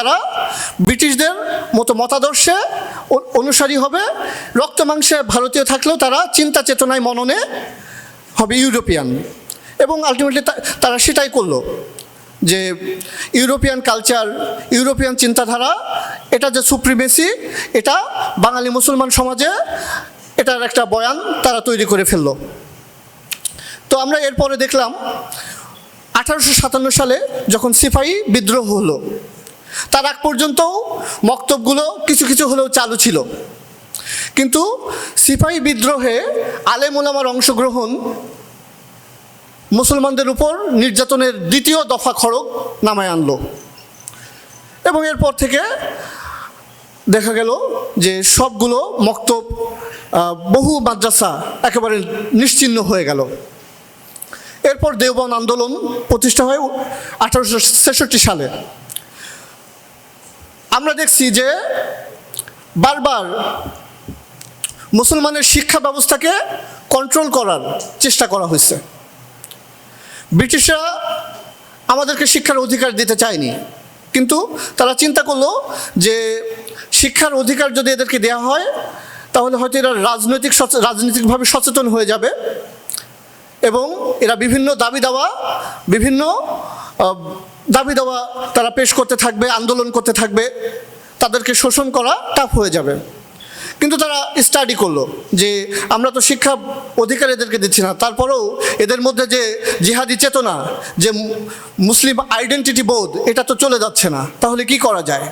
যারা ব্রিটিশদের মতো মতাদর্শে অনুসারী হবে, রক্ত মাংসে ভারতীয় থাকলেও তারা চিন্তা চেতনায় মননে হবে ইউরোপিয়ান। এবং আলটিমেটলি তারা সেটাই করল যে ইউরোপিয়ান কালচার ইউরোপিয়ান চিন্তাধারা, এটা যে সুপ্রিমেসি এটা বাঙালি মুসলমান সমাজে এটার একটা বয়ান তারা তৈরি করে ফেলল। তো আমরা এরপরে দেখলাম, আঠারোশো সাতান্ন সালে যখন সিপাহী বিদ্রোহ হলো তার আগ পর্যন্ত মক্তবগুলো কিছু কিছু হলেও চালু ছিল। কিন্তু সিপাহী বিদ্রোহে আলেম ওলামার অংশগ্রহণ মুসলমানদের উপর নির্যাতনের দ্বিতীয় দফা খড়গ নামায় আনলো। এবং এরপর থেকে দেখা গেল যে সবগুলো মক্তব বহু মাদ্রাসা একেবারে নিশ্চিহ্ন হয়ে গেল। এরপর দেওবন আন্দোলন প্রতিষ্ঠা হয় আঠারোশো ছেষট্টি সালে। আমরা দেখছি যে বারবার মুসলমানের শিক্ষা ব্যবস্থাকে কন্ট্রোল করার চেষ্টা করা হয়েছে। ব্রিটিশরা আমাদেরকে শিক্ষার অধিকার দিতে চায়নি। কিন্তু তারা চিন্তা করল যে শিক্ষার অধিকার যদি এদেরকে দেওয়া হয়, তাহলে হয়তো এরা রাজনৈতিক রাজনৈতিকভাবে সচেতন হয়ে যাবে এবং এরা বিভিন্ন দাবি দাওয়া বিভিন্ন দাবি দাওয়া তারা পেশ করতে থাকবে, আন্দোলন করতে থাকবে, তাদেরকে শোষণ করা টাফ হয়ে যাবে। কিন্তু তারা স্টাডি করল যে আমরা তো শিক্ষা অধিকার এদেরকে দিচ্ছি না, তারপরেও এদের মধ্যে যে জিহাদি চেতনা, যে মুসলিম আইডেন্টিটি বোধ, এটা তো চলে যাচ্ছে না, তাহলে কি করা যায়?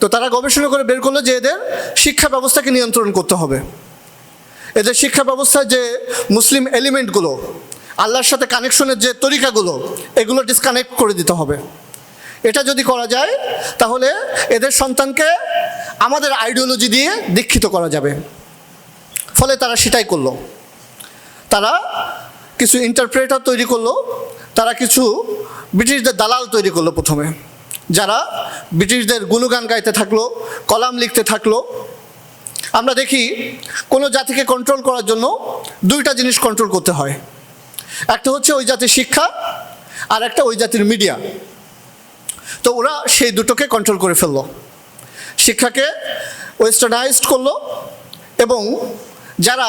তো তারা গবেষণা করে বের করল যে এদের শিক্ষা ব্যবস্থাকে নিয়ন্ত্রণ করতে হবে। এদের শিক্ষা ব্যবস্থায় যে মুসলিম এলিমেন্টগুলো আল্লাহর সাথে কানেকশনের যে তরিকাগুলো, এগুলো ডিসকানেক্ট করে দিতে হবে। এটা যদি করা যায়, তাহলে এদের সন্তানকে আমাদের আইডিওলজি দিয়ে দীক্ষিত করা যাবে। ফলে তারা সেটাই করল। তারা কিছু ইন্টারপ্রেটার তৈরি করল, তারা কিছু ব্রিটিশদের দালাল তৈরি করল প্রথমে। যারা ব্রিটিশদের গুণগান গাইতে থাকল, কলাম লিখতে থাকল। আমরা দেখি, কোনো জাতিকে কন্ট্রোল করার জন্য দুইটা জিনিস কন্ট্রোল করতে হয়। একটা হচ্ছে ওই জাতির শিক্ষা আর একটা ওই জাতির মিডিয়া তো ওরা সেই দুটোকে কন্ট্রোল করে ফেলল। শিক্ষাকে ওয়েস্টার্নাইজড করল এবং যারা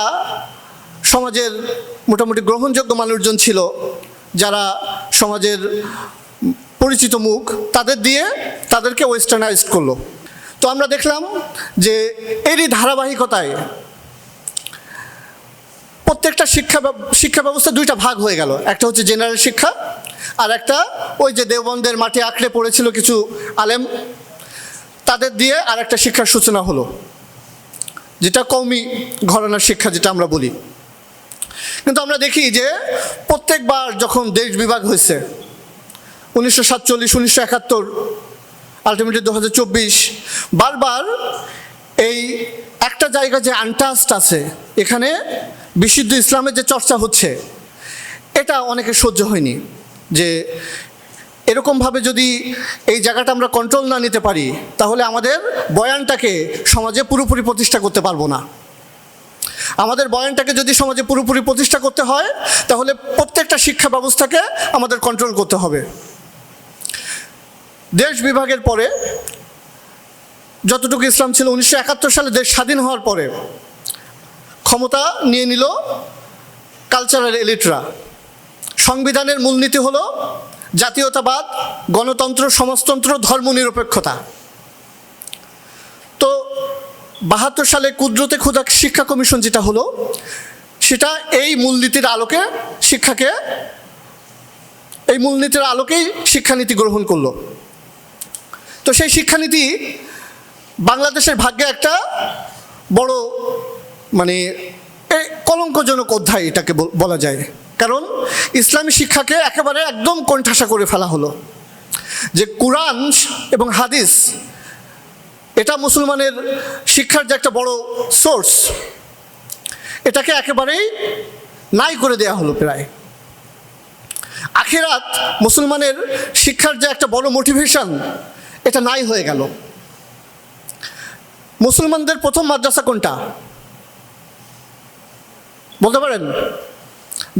সমাজের মোটামুটি গ্রহণযোগ্য মানুষজন ছিল, যারা সমাজের পরিচিত মুখ, তাদের দিয়ে তাদেরকে ওয়েস্টার্নাইজড করল। তো আমরা দেখলাম যে এরই ধারাবাহিকতায় প্রত্যেকটা শিক্ষা শিক্ষা ব্যবস্থা দুইটা ভাগ হয়ে গেল। একটা হচ্ছে জেনারেল শিক্ষা, আর একটা ওই যে দেওবন্দের মাটি আঁকড়ে পড়েছিল কিছু আলেম, তাদের দিয়ে আর একটা শিক্ষার সূচনা হলো, যেটা কৌমি ঘরানার শিক্ষা যেটা আমরা বলি। কিন্তু আমরা দেখি যে প্রত্যেকবার যখন দেশ বিভাগ হয়েছে, উনিশশো সাতচল্লিশ, উনিশশো একাত্তর আলটিমেটলি দু হাজার চব্বিশ, বারবার এই একটা জায়গা যে আনটাস্ট আছে, এখানে বিশুদ্ধ ইসলামের যে চর্চা হচ্ছে, এটা অনেকে সহ্য হয়নি। যে এরকমভাবে যদি এই জায়গাটা আমরা কন্ট্রোল না নিতে পারি, তাহলে আমাদের বয়ানটাকে সমাজে পুরোপুরি প্রতিষ্ঠা করতে পারব না। আমাদের বয়ানটাকে যদি সমাজে পুরোপুরি প্রতিষ্ঠা করতে হয়, তাহলে প্রত্যেকটা শিক্ষা ব্যবস্থাকে আমাদের কন্ট্রোল করতে হবে। দেশ বিভাগের পরে যতটুকু ইসলাম ছিল, উনিশশো একাত্তর সালে দেশ স্বাধীন হওয়ার পরে ক্ষমতা নিয়ে নিল কালচারাল এলিটরা সংবিধানের মূলনীতি হলো জাতীয়তাবাদ, গণতন্ত্র, সমাজতন্ত্র, ধর্মনিরপেক্ষতা। তো বাহাত্তর সালে কুদরতে ক্ষুদা শিক্ষা কমিশন যেটা হলো, সেটা এই মূলনীতির আলোকে শিক্ষাকে, এই মূলনীতির আলোকেই শিক্ষানীতি গ্রহণ করল। তো সেই শিক্ষানীতি বাংলাদেশের ভাগ্যে একটা বড় মানে কলঙ্কজনক অধ্যায় এটাকে বলা যায়। কারণ, ইসলামী শিক্ষাকে একেবারে একদম কোণঠাসা করে ফেলা হলো। যে কোরআন এবং হাদিস, এটা মুসলমানের শিক্ষার যে একটা বড় সোর্স, এটাকে একেবারেই নাই করে দেয়া হলো প্রায়। আখেরাত মুসলমানের শিক্ষার যে একটা বড় মোটিভেশন এটা নাই হয়ে গেল। মুসলমানদের প্রথম মাদ্রাসা কোনটা? বলতে পারেন,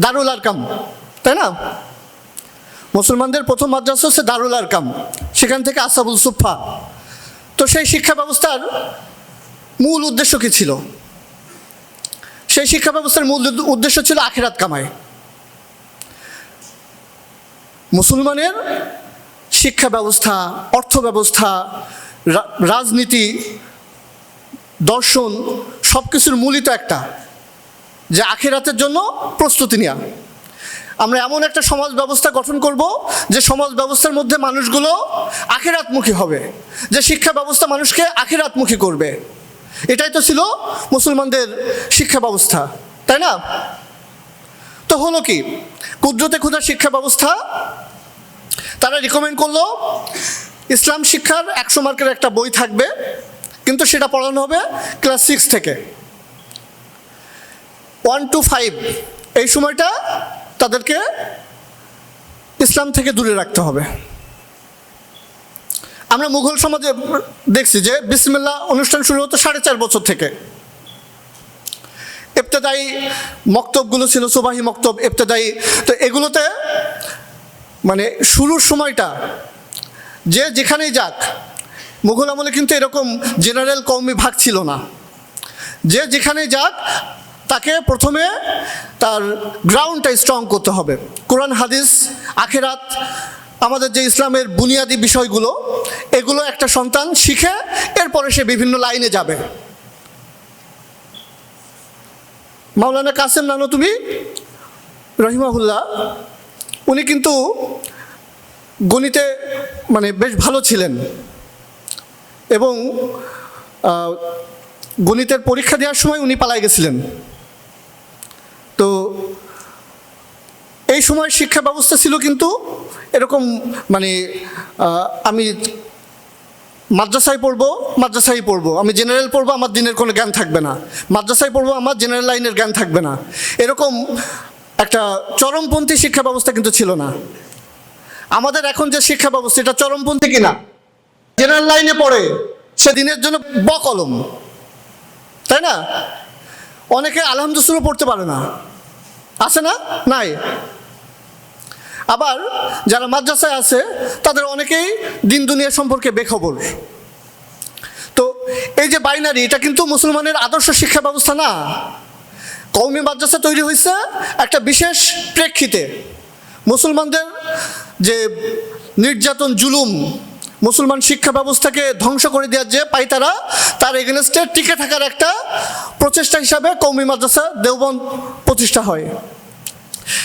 দারুল আরকাম, তাই না? মুসলমানদের প্রথম মাদ্রাসা হচ্ছে দারুল আরকাম, সেখান থেকে আসাবুল সুফা তো সেই শিক্ষা ব্যবস্থার মূল উদ্দেশ্য কী ছিল? সেই শিক্ষা ব্যবস্থার মূল উদ্দেশ্য ছিল আখেরাত কামায় মুসলমানের শিক্ষা ব্যবস্থা, অর্থ ব্যবস্থা রাজনীতি, দর্শন সব কিছুর মূলই তো একটা। যে আখেরাতের জন্য প্রস্তুতি নেওয়া আমরা এমন একটা সমাজ ব্যবস্থা গঠন করব যে সমাজ ব্যবস্থার মধ্যে মানুষগুলো আখেরাতমুখী হবে, যে শিক্ষা ব্যবস্থা মানুষকে আখেরাতমুখী করবে। এটাই তো ছিল মুসলমানদের শিক্ষা ব্যবস্থা, তাই না? তো হলো কি, কুদরতে ক্ষুদার শিক্ষা ব্যবস্থা, তারা রিকমেন্ড করল, ইসলাম শিক্ষার একশো মার্কের একটা বই থাকবে, কিন্তু সেটা পড়ানো হবে ক্লাস সিক্স থেকে। ওয়ান টু ফাইভ, এই সময়টা তাদেরকে ইসলাম থেকে দূরে রাখতে হবে। আমরা মুঘল সমাজে দেখছি যে বিসমিল্লা অনুষ্ঠান শুরু হতো সাড়ে চার বছর থেকে। এফতেদায়ী মক্তবগুলো ছিল, সুবাহি মক্তব এফতেদায়ী তো এগুলোতে মানে শুরুর সময়টা যে যেখানেই যাক, মুঘল আমলে কিন্তু এরকম জেনারেল কৌমি ভাগ ছিল না। যে যেখানে যাক তাকে প্রথমে তার গ্রাউন্ডটা স্ট্রং করতে হবে। কোরআন, হাদিস, আখেরাত, আমাদের যে ইসলামের বুনিয়াদী বিষয়গুলো, এগুলো একটা সন্তান শিখে এরপরে সে বিভিন্ন লাইনে যাবে। মাওলানা কাসেম নানো, তুমি? রহিমাহুল্লাহ, উনি কিন্তু গণিতে মানে বেশ ভালো ছিলেন এবং গণিতের পরীক্ষা দেওয়ার সময় উনি পালাই গেছিলেন। তো এই সময় শিক্ষা ব্যবস্থা ছিল কিন্তু এরকম মানে আমি মাদ্রাসায় পড়ব মাদ্রাসায় পড়ব। আমি জেনারেল পড়ব, আমার দিনের কোনো জ্ঞান থাকবে না। মাদ্রাসায় পড়ব, আমার জেনারেল লাইনের জ্ঞান থাকবে না। এরকম একটা চরমপন্থী শিক্ষা ব্যবস্থা কিন্তু ছিল না। আমাদের এখন যে শিক্ষা ব্যবস্থা, এটা চরমপন্থী কিনা? জেনারেল লাইনে পড়ে, সে দিনের জন্য বকলম। তাই না? অনেকে আলহামদুসুরও পড়তে পারে না। আছে না? নাই। আবার যারা মাদ্রাসায় আছে, তাদের অনেকেই দিন দুনিয়া সম্পর্কে বেখবর। তো এই যে বাইনারি এটা কিন্তু মুসলমানের আদর্শ শিক্ষা ব্যবস্থা না। কৌমি মাদ্রাসা তৈরি হয়েছে একটা বিশেষ প্রেক্ষিতে। মুসলমানদের যে নির্যাতন, জুলুম মুসলমান শিক্ষা ব্যবস্থাকে ধ্বংস করে দেওয়ার যে পাই তারা তার এগেনস্টে টিকে থাকার একটা প্রচেষ্টা হিসাবে কৌমি মাদ্রাসা দেওবন্দ প্রতিষ্ঠা হয়।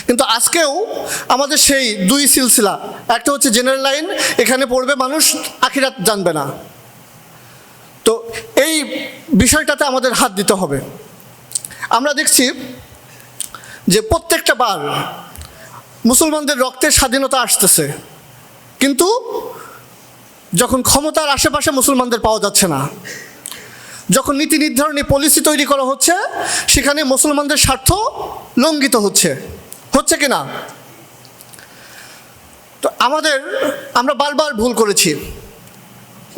কিন্তু আজকেও আমাদের সেই দুই সিলসিলা, একটা হচ্ছে জেনারেল লাইন এখানে পড়বে মানুষ, আখিরাত জানবে না। তো এই বিষয়টাতে আমাদের হাত দিতে হবে। আমরা দেখছি যে প্রত্যেকটা বার মুসলমানদের রক্তের স্বাধীনতা আসতেছে। কিন্তু যখন ক্ষমতার আশেপাশে মুসলমানদের পাওয়া যাচ্ছে না, যখন নীতি নির্ধারণী পলিসি তৈরি করা হচ্ছে, সেখানে মুসলমানদের স্বার্থ লঙ্ঘিত হচ্ছে। হচ্ছে কি না? তো আমাদের, আমরা বারবার ভুল করেছি।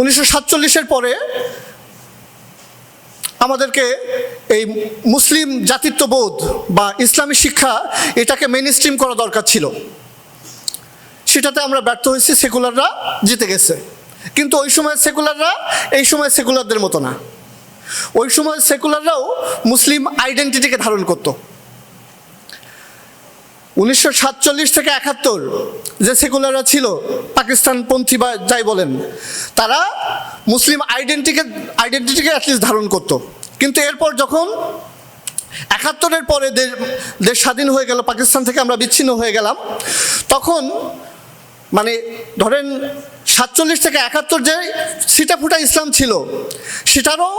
উনিশশো সাতচল্লিশের পরে আমাদেরকে এই মুসলিম জাতিত্ববোধ বা ইসলামী শিক্ষা এটাকে মেন স্ট্রিম করা দরকার ছিল। সেটাতে আমরা ব্যর্থ হয়েছি, সেকুলাররা জিতে গেছে। কিন্তু ওই সময় সেকুলাররা এই সময় সেকুলারদের মতো না। ওই সময় সেকুলাররাও মুসলিম আইডেন্টিটিকে ধারণ করত। উনিশশো সাতচল্লিশ থেকে একাত্তর যে সেকুলাররা ছিল, পাকিস্তানপন্থী বা যাই বলেন, তারা মুসলিম আইডেন্টিকে, আইডেন্টিটিকে অ্যাটলিস্ট ধারণ করত। কিন্তু এরপর যখন একাত্তরের পরে দেশ দেশ স্বাধীন হয়ে গেল, পাকিস্তান থেকে আমরা বিচ্ছিন্ন হয়ে গেলাম, তখন মানে ধরেন সাতচল্লিশ থেকে একাত্তর যে সিটাফুটা ইসলাম ছিল, সেটারও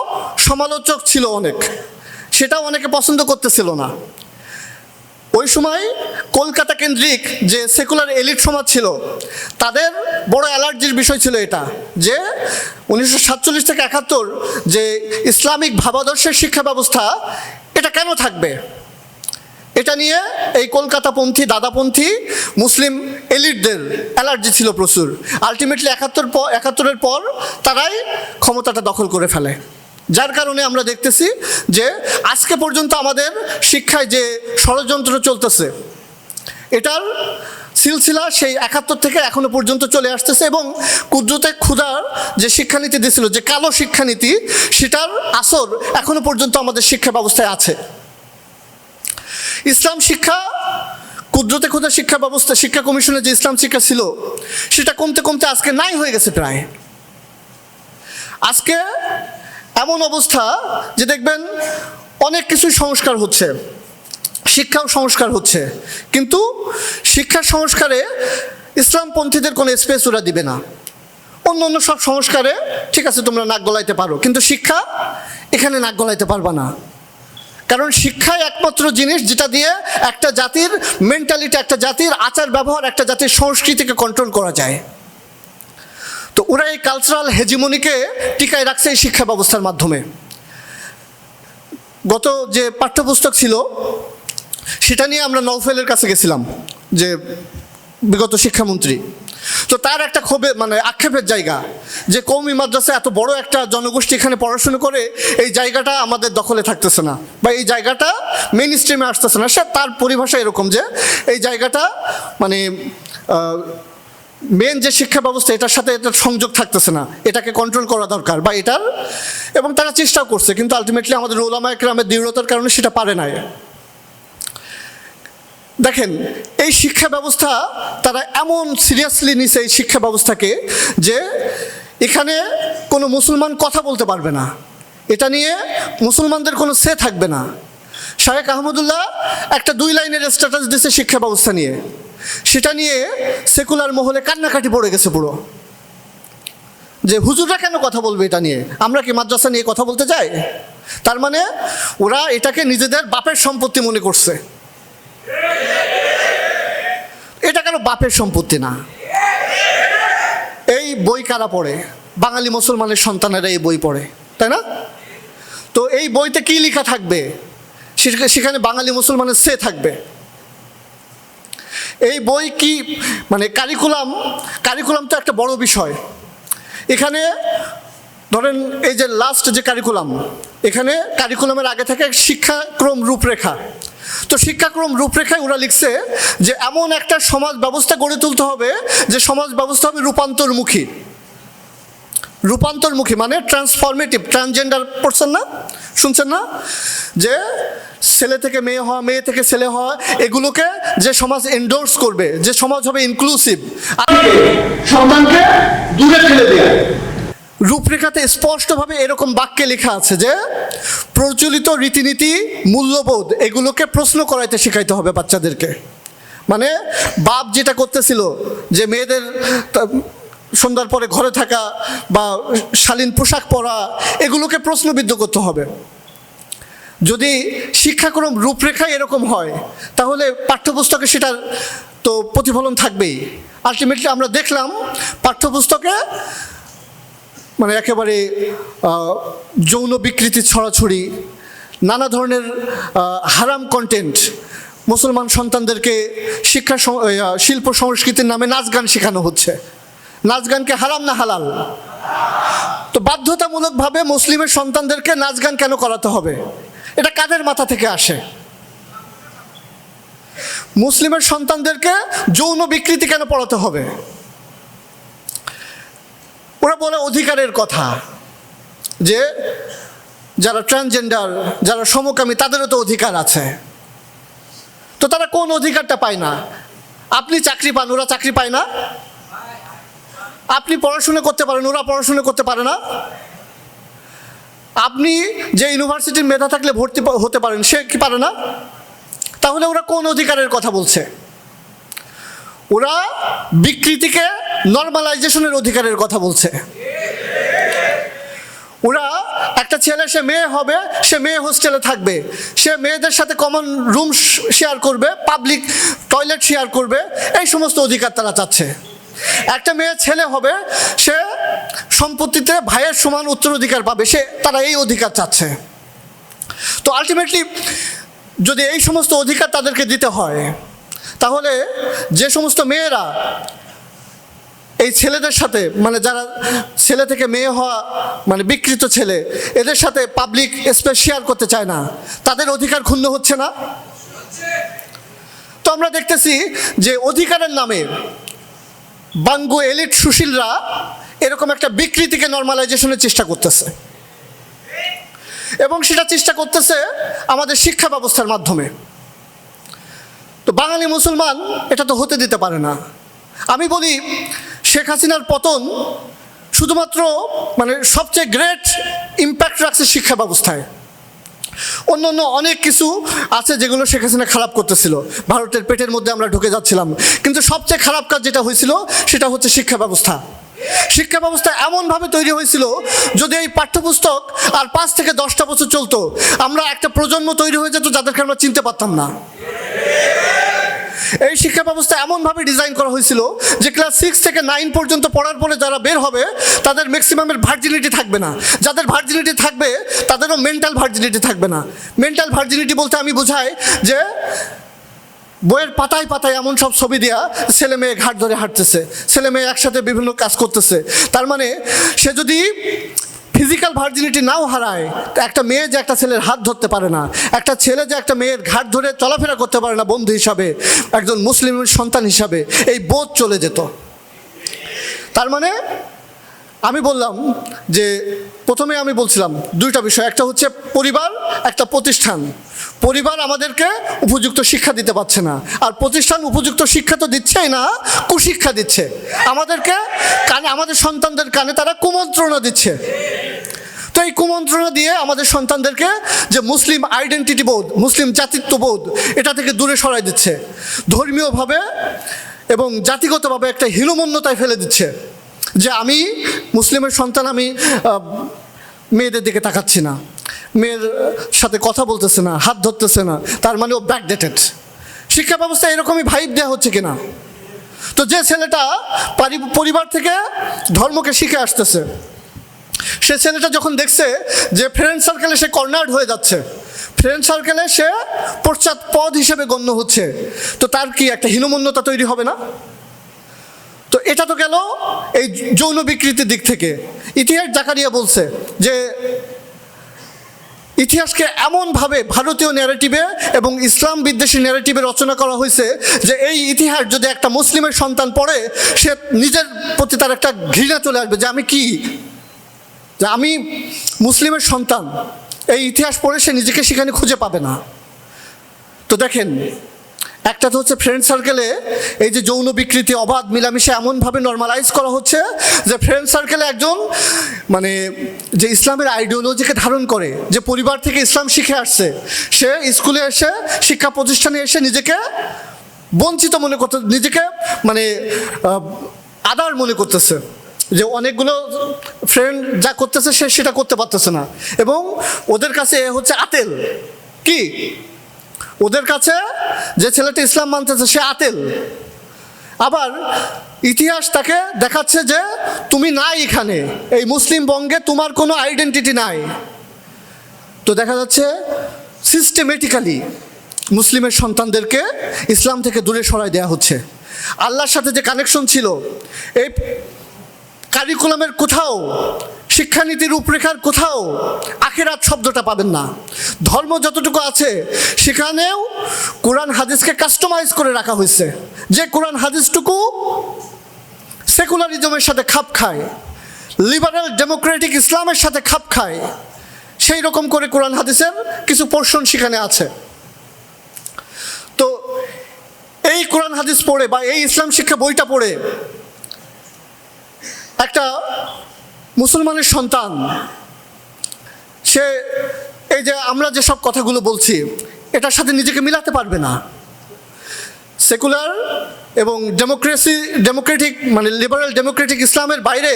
সমালোচক ছিল অনেক। সেটাও অনেকে পছন্দ করতেছিল না। ওই সময় কলকাতা কেন্দ্রিক যে সেকুলার এলিট সমাজ ছিল, তাদের বড় অ্যালার্জির বিষয় ছিল এটা, যে উনিশশো সাতচল্লিশ থেকে একাত্তর যে ইসলামিক ভাবাদর্শের শিক্ষা ব্যবস্থা, এটা কেন থাকবে? এটা নিয়ে এই কলকাতাপন্থী, দাদাপন্থী, মুসলিম এলিটদের অ্যালার্জি ছিল প্রচুর। আলটিমেটলি একাত্তর পর একাত্তরের পর তারাই ক্ষমতাটা দখল করে ফেলে। যার কারণে আমরা দেখতেছি যে আজকে পর্যন্ত আমাদের শিক্ষায় যে ষড়যন্ত্র চলতেছে, এটার সিলসিলা সেই একাত্তর থেকে এখনও পর্যন্ত চলে আসতেছে এবং কুদ্রতে ক্ষুধার যে শিক্ষানীতি দিয়েছিল যে কালো শিক্ষানীতি, সেটার আসর এখনও পর্যন্ত আমাদের শিক্ষা ব্যবস্থায় আছে। ইসলাম শিক্ষা, কুদ্রতে ক্ষুধা শিক্ষা ব্যবস্থা, শিক্ষা কমিশনের যে ইসলাম শিক্ষা ছিল, সেটা কমতে কমতে আজকে নাই হয়ে গেছে প্রায়। আজকে এমন অবস্থা যে দেখবেন অনেক কিছু সংস্কার হচ্ছে, শিক্ষাও সংস্কার হচ্ছে, কিন্তু শিক্ষা সংস্কারে ইসলামপন্থীদের কোনো স্পেস ওরা দিবে না। অন্য অন্য সব সংস্কারে, ঠিক আছে, তোমরা নাক গলাইতে পারো, কিন্তু শিক্ষা এখানে নাক গলাইতে পারবা না। কারণ শিক্ষাই একমাত্র জিনিস যেটা দিয়ে একটা জাতির মেন্টালিটি একটা জাতির আচার ব্যবহার, একটা জাতির সংস্কৃতিকে কন্ট্রোল করা যায়। তো ওরা এই কালচারাল হেজিমনিকে টিকায় রাখছে এই শিক্ষা ব্যবস্থার মাধ্যমে। গত যে পাঠ্যপুস্তক ছিল, সেটা নিয়ে আমরা নৌফেলের কাছে গেছিলাম, যে বিগত শিক্ষামন্ত্রী। তো তার একটা ক্ষোভে মানে আক্ষেপের জায়গা যে কৌমি মাদ্রাসা এত বড় একটা জনগোষ্ঠী এখানে পড়াশুনো করে, এই জায়গাটা আমাদের দখলে থাকতেছে না বা এই জায়গাটা মেন স্ট্রিমে আসতেছে না। সে তার পরিভাষা এরকম যে এই জায়গাটা মানে মেন যে শিক্ষা ব্যবস্থা, এটার সাথে এটার সংযোগ থাকতেছে না। এটাকে কন্ট্রোল করা দরকার বা এটার, এবং তারা চেষ্টাও করছে, কিন্তু আলটিমেটলি আমাদের ওলামা দৃঢ়তার কারণে সেটা পারে নাই। দেখেন, এই শিক্ষা ব্যবস্থা তারা এমন সিরিয়াসলি নিছে এই শিক্ষা ব্যবস্থাকে যে এখানে কোনো মুসলমান কথা বলতে পারবে না। এটা নিয়ে মুসলমানদের কোনো সে থাকবে না। শাহেক আহমদুল্লাহ একটা দুই লাইনের স্ট্যাটাস দিছে শিক্ষা ব্যবস্থা নিয়ে। সেটা নিয়ে সেকুলার মহলে কান্নাকাটি পড়ে গেছে পুরো। যে হুজুররা কেন কথা বলবে এটা নিয়ে? আমরা কি মাদ্রাসা নিয়ে কথা বলতে চাই? তার মানে ওরা এটাকে নিজেদের বাপের সম্পত্তি মনে করছে এটা কেন বাপের সম্পত্তি না। এই বই কারা পড়ে? বাঙালি মুসলমানের সন্তানেরা এই বই পড়ে, তাই না? তো এই বইতে কি লেখা থাকবে? সেখানে- বাঙালি মুসলমানের সে থাকবে। এই বই কি মানে কারিকুলাম কারিকুলাম তো একটা বড় বিষয়। এখানে ধরেন এই যে লাস্ট যে কারিকুলাম, এখানে কারিকুলামের আগে থেকে শিক্ষাক্রম রূপরেখা। তো শিক্ষাক্রম রূপরেখায় ওরা লিখছে যে এমন একটা সমাজ ব্যবস্থা গড়ে তুলতে হবে যে সমাজ ব্যবস্থা হবে রূপান্তরমুখী। রূপান্তরমুখী মানে ট্রান্সফরমেটিভ ট্রান্সজেন্ডার পড়ছেন না? শুনছেন না? যে ছেলে থেকে মেয়ে হওয়া, মেয়ে থেকে ছেলে হওয়া, এগুলোকে যে সমাজ এন্ডোর্স করবে, যে সমাজ হবে ইনক্লুসিভ সন্তানকে দূরে ঠেলে দেয়। রূপরেখাতে স্পষ্টভাবে এরকম বাক্যে লেখা আছে যে, প্রচলিত রীতিনীতি, মূল্যবোধ এগুলোকে প্রশ্ন করাইতে শেখাইতে হবে বাচ্চাদেরকে। মানে বাপ যেটা করতেছিল, যে মেয়েদের সন্ধ্যার পরে ঘরে থাকা বা শালীন পোশাক পরা, এগুলোকে প্রশ্নবিদ্ধ করতে হবে। যদি শিক্ষাক্রম রূপরেখা এরকম হয়, তাহলে পাঠ্যপুস্তকে সেটার তো প্রতিফলন থাকবেই। আলটিমেটলি আমরা দেখলাম, পাঠ্যপুস্তকে মানে একেবারে যৌন বিকৃতি ছড়াছড়ি, নানা ধরনের হারাম কন্টেন্ট মুসলমান সন্তানদেরকে শিক্ষা শিল্প সংস্কৃতির নামে নাচ গান শেখানো হচ্ছে। নাচ গানকে হারাম না হালাল? তো বাধ্যতামূলকভাবে মুসলিমের সন্তানদেরকে নাচ গান কেন করাতে হবে? এটা কাদের মাথা থেকে আসে? মুসলিমের সন্তানদেরকে যৌন বিকৃতি কেন পড়াতে হবে? ওরা বলে অধিকারের কথা যে যারা ট্রান্সজেন্ডার যারা সমকামী, তাদেরও তো অধিকার আছে। তো তারা কোন অধিকারটা পায় না? আপনি চাকরি পান, ওরা চাকরি পায় না? আপনি পড়াশোনা করতে পারেন, ওরা পড়াশোনা করতে পারে না? আপনি যে ইউনিভার্সিটির মেধা থাকলে ভর্তি হতে পারেন, সে কি পারে না? তাহলে ওরা কোন অধিকারের কথা বলছে? ওরা বিকৃতিকে নর্মালাইজেশনের অধিকারের কথা বলছে। ওরা একটা ছেলে, সে মেয়ে হবে, সে মেয়ে হোস্টেলে থাকবে। সে মেয়েদের সাথে কমন রুম শেয়ার করবে পাবলিক টয়লেট শেয়ার করবে, এই সমস্ত অধিকার তারা চাচ্ছে। একটা মেয়ে ছেলে হবে, সে সম্পত্তিতে ভাইয়ের সমান উত্তরাধিকার পাবে, সে তারা এই অধিকার চাচ্ছে। তো আলটিমেটলি যদি এই সমস্ত অধিকার তাদেরকে দিতে হয়, তাহলে যে সমস্ত মেয়েরা এই ছেলেদের সাথে মানে যারা ছেলে থেকে মেয়ে হওয়া মানে বিকৃত ছেলে, এদের সাথে পাবলিক স্পেস শেয়ার করতে চায় না। তাদের অধিকার ক্ষুণ্ণ হচ্ছে না। তো আমরা দেখতেছি যে অধিকারের নামে বাঙ্গু এলিট সুশীলরা এরকম একটা বিকৃতিকে নর্মালাইজেশনের চেষ্টা করতেছে। এবং সেটা চেষ্টা করতেছে আমাদের শিক্ষা ব্যবস্থার মাধ্যমে। তো বাঙালি মুসলমান এটা তো হতে দিতে পারে না। আমি বলি শেখ হাসিনার পতন শুধুমাত্র মানে সবচেয়ে গ্রেট ইম্প্যাক্ট রাখছে শিক্ষা ব্যবস্থায়। অন্য অন্য অনেক কিছু আছে যেগুলো শেখ হাসিনা খারাপ করতেছিল। ভারতের পেটের মধ্যে আমরা ঢুকে যাচ্ছিলাম। কিন্তু সবচেয়ে খারাপ কাজ যেটা হয়েছিল, সেটা হচ্ছে শিক্ষা ব্যবস্থা। শিক্ষা ব্যবস্থা এমনভাবে তৈরি হয়েছিল, যদি এই পাঠ্যপুস্তক আর পাঁচ থেকে দশটা বছর চলতো, আমরা একটা প্রজন্ম তৈরি হয়ে যেত যাদেরকে আমরা চিনতে পারতাম না। এই শিক্ষা ব্যবস্থা এমনভাবে ডিজাইন করা হয়েছিল যে ক্লাস সিক্স থেকে নাইন পর্যন্ত পড়ার পরে যারা বের হবে, তাদের ম্যাক্সিমামের ভার্জিনিটি থাকবে না। যাদের ভার্জিনিটি থাকবে, তাদেরও মেন্টাল ভার্জিনিটি থাকবে না। মেন্টাল ভার্জিনিটি বলতে আমি বোঝাই যে বইয়ের পাতায় পাতায় এমন সব ছবি দেওয়া ছেলে মেয়ে ঘাট ধরে হাঁটতেছে। ছেলে মেয়ে একসাথে বিভিন্ন কাজ করতেছে। তার মানে সে যদি ফিজিক্যাল ভার্জিনিটি নাও হারায়। একটা মেয়ে যে একটা ছেলের হাত ধরতে পারে না, একটা ছেলে যে একটা মেয়ের ঘাট ধরে চলাফেরা করতে পারে না বন্ধু হিসাবে, একজন মুসলিমের সন্তান হিসাবে, এই বোধ চলে যেত। তার মানে আমি বললাম যে, প্রথমে আমি বলছিলাম দুইটা বিষয়। একটা হচ্ছে পরিবার, একটা প্রতিষ্ঠান। পরিবার আমাদেরকে উপযুক্ত শিক্ষা দিতে পারছে না। আর প্রতিষ্ঠান উপযুক্ত শিক্ষা তো দিচ্ছেই না, কুশিক্ষা দিচ্ছে। আমাদেরকে কানে, আমাদের সন্তানদের কানে তারা কুমন্ত্রণা দিচ্ছে। এই কুমন্ত্রণা দিয়ে আমাদের সন্তানদেরকে যে মুসলিম আইডেন্টিটি বোধ, মুসলিম জাতিত্ববোধ এটা থেকে দূরে সরাই দিচ্ছে। ধর্মীয়ভাবে এবং জাতিগতভাবে একটা হীনমন্যতায় ফেলে দিচ্ছে যে আমি মুসলিমের সন্তান, আমি মেয়েদের দিকে তাকাচ্ছি না। মেয়ের সাথে কথা বলতেছে না, হাত ধরতেছে না, তার মানে ও ব্যাকডেটেড শিক্ষা ব্যবস্থা এরকমই ভাইব দেওয়া হচ্ছে কিনা? তো যে ছেলেটা পরিবার থেকে ধর্মকে শিখে আসতেছে সে ছেলেটা যখন দেখছে যে ফ্রেন্ড সার্কেলে সে কর্নার্ড হয়ে যাচ্ছে ফ্রেন্ড সার্কেলে সে পশ্চাৎ পদ হিসেবে গণ্য হচ্ছে, তো তার কি একটা হীনমন্যতা তৈরি হবে না? তো এটা তো গেল এই যৌন বিকৃতির দিক থেকে। ইতিহাস জাকারিয়া বলছে যে ইতিহাসকে এমনভাবে ভারতীয় ন্যারেটিভে এবং ইসলাম বিদ্বেষী ন্যারেটিভে রচনা করা হয়েছে যে এই ইতিহাস যদি একটা মুসলিমের সন্তান পড়ে, সে নিজের প্রতি তার একটা ঘৃণা চলে আসবে যে আমি কি? যে আমি মুসলিমের সন্তান, এই ইতিহাস পড়ে সে নিজেকে সেখানে খুঁজে পাবে না। তো দেখেন, একটা তো হচ্ছে ফ্রেন্ড সার্কেলে এই যে যৌন বিকৃতি, অবাধ মিলামিশে এমনভাবে নর্মালাইজ করা হচ্ছে যে ফ্রেন্ড সার্কেলে একজন মানে যে ইসলামের আইডিওলজিকে ধারণ করে, যে পরিবার থেকে ইসলাম শিখে আসছে, সে স্কুলে এসে, শিক্ষা প্রতিষ্ঠানে এসে নিজেকে বঞ্চিত মনে করতে, নিজেকে মানে আদার মনে করতেছে। যে অনেকগুলো ফ্রেন্ড যা করতেছে সে সেটা করতে পারতেছে না। এবং ওদের কাছে এ হচ্ছে আতেল। কি? ওদের কাছে যে ছেলেটা ইসলাম মানতেছে সে আতেল। আবার ইতিহাস তাকে দেখাচ্ছে যে তুমি নাই এখানে। এই মুসলিম বঙ্গে তোমার কোনো আইডেন্টিটি নাই। তো দেখা যাচ্ছে সিস্টেমেটিক্যালি মুসলিমের সন্তানদেরকে ইসলাম থেকে দূরে সরাই দেওয়া হচ্ছে। আল্লাহর সাথে যে কানেকশন ছিল, এই কারিকুলামের কোথাও, শিক্ষানীতির রূপরেখার কোথাও আখেরাত শব্দটা পাবেন না। ধর্ম যতটুকু আছে, সেখানেও কোরআন হাদিসকে কাস্টমাইজ করে রাখা হয়েছে। যে কোরআন হাদিসটুকু সেকুলারিজমের সাথে খাপ খায় লিবারেল ডেমোক্রেটিক ইসলামের সাথে খাপ খায়, সেই রকম করে কোরআন হাদিসের কিছু পোর্শন সেখানে আছে। তো এই কোরআন হাদিস পড়ে বা এই ইসলাম শিক্ষা বইটা পড়ে একটা মুসলমানের সন্তান। সে এই যে আমরা যে সব কথাগুলো বলছি, এটার সাথে নিজেকে মিলাতে পারবে না। সেকুলার এবং ডেমোক্রেসি, ডেমোক্রেটিক মানে লিবারেল ডেমোক্রেটিক ইসলামের বাইরে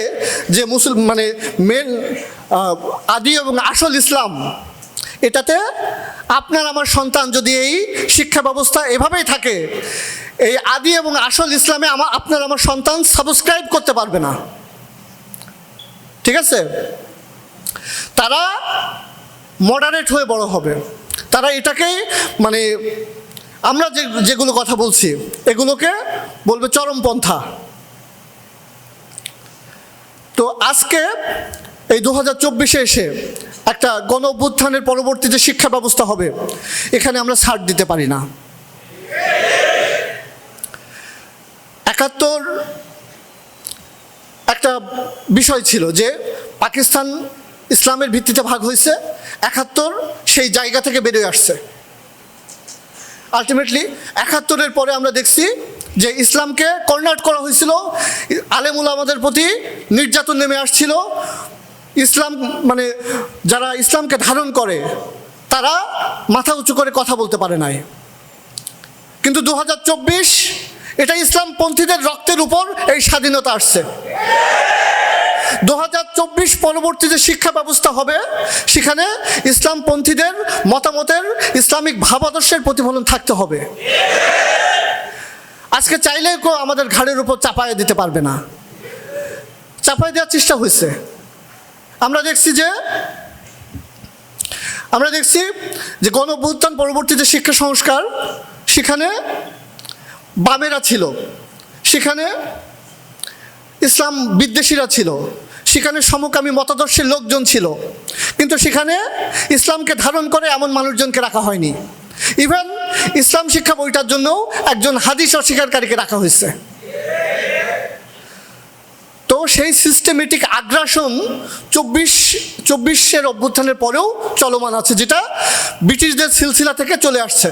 যে মুসল মানে মেন আদি এবং আসল ইসলাম, এটাতে আপনার আমার সন্তান যদি এই শিক্ষা ব্যবস্থা এভাবেই থাকে, এই আদি এবং আসল ইসলামে আমার আপনার আমার সন্তান সাবস্ক্রাইব করতে পারবে না। ঠিক আছে? তারা মডারেট হয়ে বড় হবে। তারা এটাকে মানে আমরা যে, যেগুলো কথা বলছি, এগুলোকে বলবে চরমপন্থা। তো আজকে এই দু হাজার চব্বিশে এসে একটা গণ অভ্যুত্থানের পরবর্তী যে শিক্ষা ব্যবস্থা হবে। এখানে আমরা ছাড় দিতে পারি না। একাত্তর একটা বিষয় ছিল যে পাকিস্তান ইসলামের ভিত্তিতে ভাগ হয়েছে, একাত্তর সেই জায়গা থেকে বেরিয়ে আসছে। আলটিমেটলি একাত্তরের পরে আমরা দেখছি যে ইসলামকে কর্নাট করা হয়েছিল, আলেমুল আমাদের প্রতি নির্যাতন নেমে আসছিল। ইসলাম মানে যারা ইসলামকে ধারণ করে, তারা মাথা উঁচু করে কথা বলতে পারে নাই। কিন্তু দু হাজার চব্বিশ, এটা ইসলামপন্থীদের রক্তের উপর এই স্বাধীনতা আসছে। দু পরবর্তী যে শিক্ষা ব্যবস্থা হবে, সেখানে ইসলামপন্থীদের মতামতের ইসলামিক ভাবাদর্শের প্রতিফলন থাকতে হবে। আজকে চাইলে কেউ আমাদের ঘাড়ের উপর চাপায় দিতে পারবে না। চাপায় দেওয়ার চেষ্টা হয়েছে। আমরা দেখছি যে, আমরা দেখছি যে গণ অভ্যুত্থান পরবর্তী যে শিক্ষা সংস্কার, সেখানে বামেরা ছিল। সেখানে ইসলাম বিদ্বেষীরা ছিল। সেখানে সমকামী মতাদর্শের লোকজন ছিল। কিন্তু সেখানে ইসলামকে ধারণ করে এমন মানুষজনকে রাখা হয়নি। ইভেন ইসলাম শিক্ষা বইটার জন্য একজন হাদিস অস্বীকারীকে রাখা হয়েছে। তো সেই সিস্টেমেটিক আগ্রাসন চব্বিশ, চব্বিশের অভ্যুত্থানের পরেও চলমান আছে, যেটা ব্রিটিশদের সিলসিলা থেকে চলে আসছে।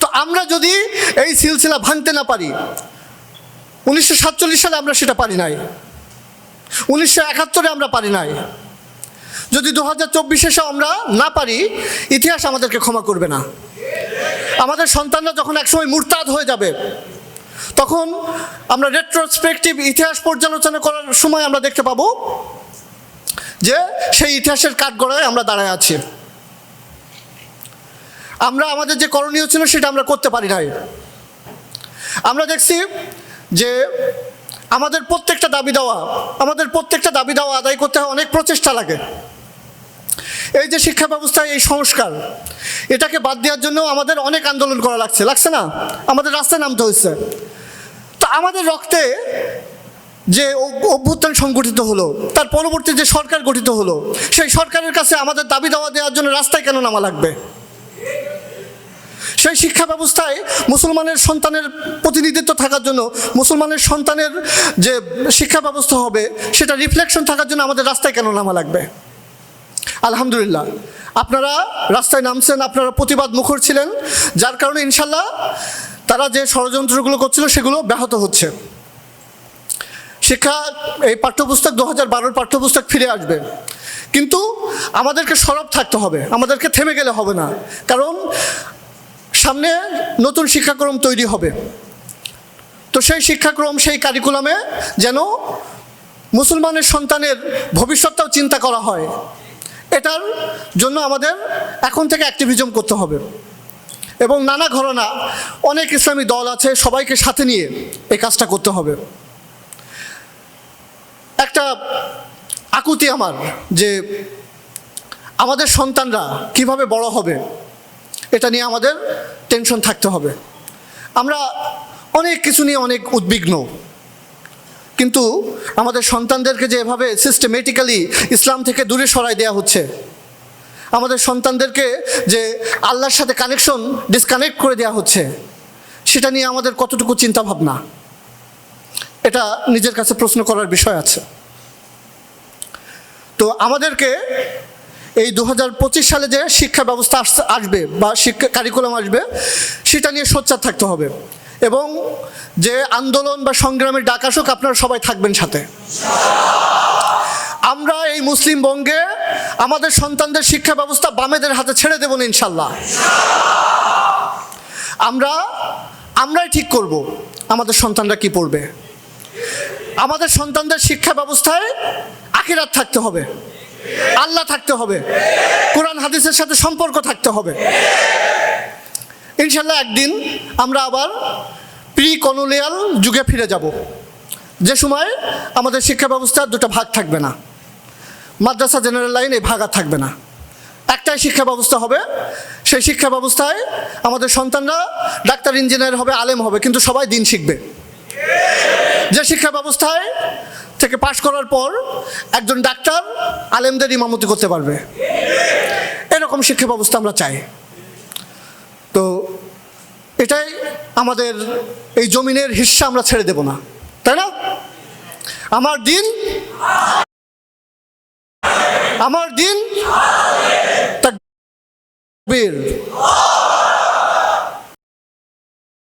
তো আমরা যদি এই সিলসিলা ভাঙতে না পারি উনিশশো সাতচল্লিশ সালে আমরা সেটা পারি নাই। উনিশশো একাত্তরে আমরা পারি নাই। যদি দু হাজার চব্বিশে আমরা না পারি, ইতিহাস আমাদেরকে ক্ষমা করবে না। আমাদের সন্তানরা যখন একসময় মুরতাদ হয়ে যাবে, তখন আমরা রেট্রোস্পেকটিভ ইতিহাস পর্যালোচনা করার সময় আমরা দেখতে পাবো যে সেই ইতিহাসের কাঠগড়ায় আমরা দাঁড়ায় আছি। আমরা আমাদের যে করণীয় ছিল সেটা আমরা করতে পারি নাই। আমরা দেখছি যে আমাদের প্রত্যেকটা দাবি দেওয়া, আমাদের প্রত্যেকটা দাবি দেওয়া আদায় করতে হয় অনেক প্রচেষ্টা লাগে। এই যে শিক্ষা ব্যবস্থায় এই সংস্কার, এটাকে বাদ দেওয়ার জন্য আমাদের অনেক আন্দোলন করা লাগছে। লাগছে না? আমাদের রাস্তায় নামতে হয়েছে। তো আমাদের রক্তে যে অভ- অভ্যুত্থান সংগঠিত হলো, তার পরবর্তী যে সরকার গঠিত হলো, সেই সরকারের কাছে আমাদের দাবি দেওয়া দেওয়ার জন্য রাস্তায় কেন নামা লাগবে? সেই শিক্ষা ব্যবস্থায় মুসলমানের সন্তানের প্রতিনিধিত্ব থাকার জন্য মুসলমানের সন্তানের যে শিক্ষা ব্যবস্থা হবে, সেটা রিফ্লেকশন থাকার জন্য আমাদের রাস্তায় কেন নামা লাগবে? আলহামদুলিল্লাহ। আপনারা রাস্তায় নামছেন, আপনারা প্রতিবাদ মুখর ছিলেন, যার কারণে ইনশাল্লাহ তারা যে ষড়যন্ত্রগুলো করছিল, সেগুলো ব্যাহত হচ্ছে। শিক্ষা, এই পাঠ্যপুস্তক দু হাজার বারোর পাঠ্যপুস্তক ফিরে আসবে। কিন্তু আমাদেরকে সরব থাকতে হবে, আমাদেরকে থেমে গেলে হবে না। কারণ সামনে নতুন শিক্ষাক্রম তৈরি হবে। তো সেই শিক্ষাক্রম, সেই কারিকুলামে যেন মুসলমানের সন্তানের ভবিষ্যৎটাও চিন্তা করা হয়। এটার জন্য আমাদের এখন থেকে অ্যাক্টিভিজম করতে হবে। এবং নানা ঘরনা, অনেক ইসলামী দল আছে, সবাইকে সাথে নিয়ে এই কাজটা করতে হবে। একটা আকুতি আমার যে আমাদের সন্তানরা কীভাবে বড় হবে এটা নিয়ে আমাদের টেনশন থাকতে হবে। আমরা অনেক কিছু নিয়ে অনেক উদ্বিগ্ন। কিন্তু আমাদের সন্তানদেরকে যে এভাবে সিস্টেমেটিক্যালি ইসলাম থেকে দূরে সরাই দেওয়া হচ্ছে, আমাদের সন্তানদেরকে যে আল্লাহর সাথে কানেকশন ডিসকানেক্ট করে দেওয়া হচ্ছে, সেটা নিয়ে আমাদের কতটুকু চিন্তা ভাবনা এটা নিজের কাছে প্রশ্ন করার বিষয় আছে। তো আমাদেরকে এই দু হাজার পঁচিশ সালে যে শিক্ষা ব্যবস্থা আসবে বা শিক্ষা কারিকুলাম আসবে, সেটা নিয়ে সোচ্চার থাকতে হবে। এবং যে আন্দোলন বা সংগ্রামের ডাক আসুক, আপনারা সবাই থাকবেন সাথে। আমরা এই মুসলিম বঙ্গে আমাদের সন্তানদের শিক্ষা ব্যবস্থা বামেদের হাতে ছেড়ে দেবো না, ইনশাল্লাহ। আমরা, আমরাই ঠিক করব আমাদের সন্তানরা কি পড়বে। আমাদের সন্তানদের শিক্ষা ব্যবস্থায় আখিরাত থাকতে হবে। আল্লাহ থাকতে হবে। কোরআন, হাদিসের সাথে সম্পর্ক থাকতে হবে। ইনশাল্লাহ একদিন আমরা আবার প্রি কলোনিয়াল যুগে ফিরে যাব। যে সময় আমাদের শিক্ষা ব্যবস্থার দুটো ভাগ থাকবে না। মাদ্রাসা জেনারেল লাইন এই ভাগ আর থাকবে না। একটাই শিক্ষা ব্যবস্থা হবে। সেই শিক্ষা ব্যবস্থায় আমাদের সন্তানরা ডাক্তার, ইঞ্জিনিয়ার হবে, আলেম হবে, কিন্তু সবাই দিন শিখবে। যে শিক্ষা ব্যবস্থায় থেকে পাশ করার পর একজন ডাক্তার আলেমদের ইমামতি করতে পারবে। এরকম শিক্ষা ব্যবস্থা আমরা চাই। তো এটাই আমাদের এই জমিনের হিস্সা আমরা ছেড়ে দেব না। তাই না? আমার দিন আমার দিন